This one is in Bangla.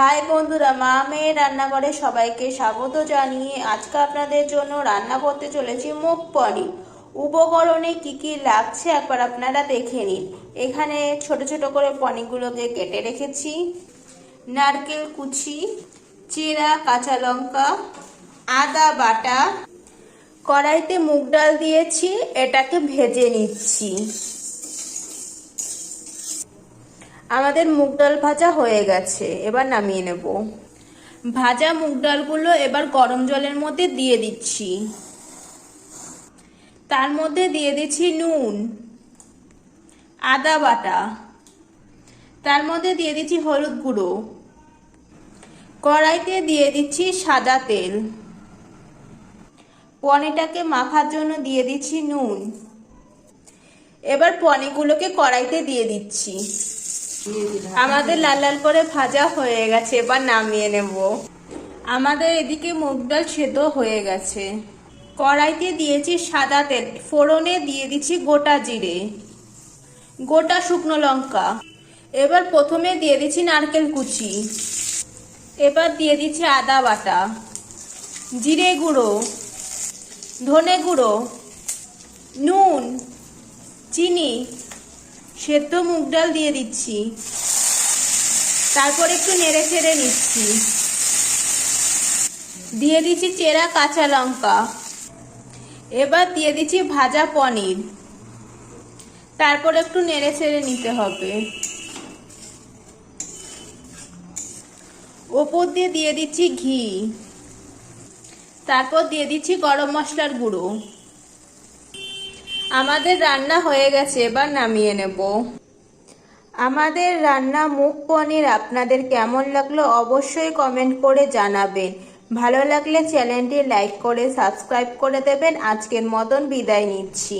হাই বন্ধুরা, মা মেয়ে রান্নাঘরে সবাইকে স্বাগত জানিয়ে আজকে আপনাদের জন্য রান্না করতে চলেছি মুগ পনির উপকরণে কি কি লাগছে একবার আপনারা দেখে নিন। এখানে ছোট ছোট করে পনিরগুলোকে কেটে রেখেছি। নারকেল কুচি, চেরা, কাঁচা লঙ্কা, আদা বাটা। কড়াইতে মুগ ডাল দিয়েছি, এটাকে ভেজে নিচ্ছি। আমাদের মুগ ডাল ভাজা হয়ে গেছে, এবার নামিয়ে নেব। ভাজা মুগ ডালগুলো এবার গরম জলের মধ্যে দিয়ে দিচ্ছি। তার মধ্যে দিয়ে দিচ্ছি নুন, আদা বাটা, তার মধ্যে দিয়ে দিচ্ছি হলুদ গুঁড়ো, কড়াইতে দিয়ে দিচ্ছি সাদা তেল, পনিরটাকে মাখার জন্য দিয়ে দিচ্ছি নুন। এবার পনিরগুলোকে কড়াইতে দিয়ে দিচ্ছি। আমাদের লাল লাল করে ভাজা হয়ে গেছে, এবার নামিয়ে নেব। আমাদের এদিকে মুগ ডাল সেদ্ধ হয়ে গেছে। কড়াইতে দিয়েছি সাদা তেল, ফোড়নে দিয়ে দিচ্ছি গোটা জিরে, গোটা শুকনো লঙ্কা। এবার প্রথমে দিয়ে দিচ্ছি নারকেল কুচি, এবার দিয়ে দিচ্ছি আদা বাটা, জিরে গুঁড়ো, ধনে গুঁড়ো, নুন, চিনি সেদ্ধ মুগ ডাল দিয়ে দিচ্ছি। তারপর একটু নেড়ে চেড়ে নিচ্ছি। দিয়ে দিচ্ছি চেরা কাঁচা লঙ্কা। এবার দিয়ে দিচ্ছি ভাজা পনির। তারপর একটু নেড়ে চেড়ে নিতে হবে। ওপর দিয়ে দিয়ে দিচ্ছি ঘি। তারপর দিয়ে দিচ্ছি গরম মশলার গুঁড়ো। আমাদের রান্না হয়ে গেছে, এবার নামিয়ে নেব। আমাদের রান্না মুগ পনির আপনাদের কেমন লাগল অবশ্যই কমেন্ট করে জানাবেন। ভালো লাগলে চ্যানেলটি লাইক করে সাবস্ক্রাইব করে দেবেন। আজকের মতন বিদায় নিচ্ছি।